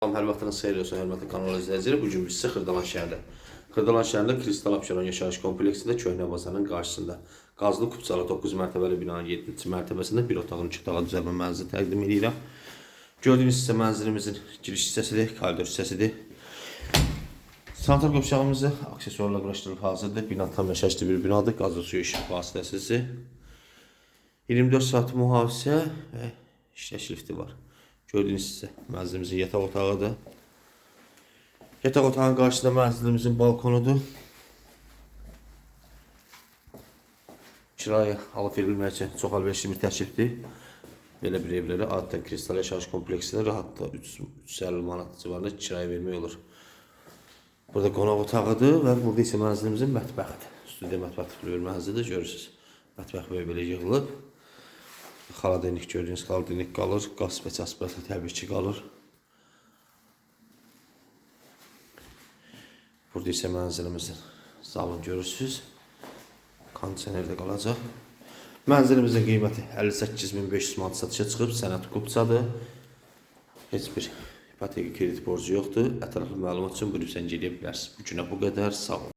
Salam, hər vaxtınız xeyir olsun, hörmətli kanal izləyiciləri. Bu gün biz sizə Xırdalan şəhərində, Xırdalan şəhərində Kristal Abşeron yaşayış kompleksində köhnə bazarın qarşısında qazlı kupçalı 9 mərtəbəli binanın 7-ci mərtəbəsində bir otağın 2 otağa düzəlmə mənzili təqdim edirəm. Gördüyünüz hissə mənzilimizin giriş hissəsidir, koridor hissəsidir. Sanitar qopşağımızı aksesuarla quraşdırılıb hazırdır. Bina tam yaşayışlı bir binadır. Qazlı suyu işıq vasitəsiz. 24 saat mühafizə və işləş lifti var. Gördüyünüz hissə mənzilimizin yataq otağıdır. Yataq otağının qarşısında mənzilimizin balkonudur. Kiraya alıb verilmək üçün çox əlverişli bir təklifdir. Belə bir evlərə adətən kristal yaşayış kompleksində rahatla 350 manat civarında kirayə vermək olur. Burada qonaq otağıdır və burada isə mənzilimizin mətbəxidir. Studiya mətbəx tipli bir mənzildir, görürsünüz. Mətbəx böyle belə yığılıb. Xaladenik gördüyünüz xaladenik qalır. Qaz peçaspası təbii ki qalır. Burada isə mənzilimizin zalını görürsünüz. Kondisioner də qalacaq. Mənzilimizin qiyməti 58500 manat satışa çıxıb, sənəd qupçadır. Heç bir ipoteka kredit borcu yoxdur. Ətraflı məlumat üçün buyurub sən gedə bilərsiniz. Bu günə bu qədər. Sağ olun.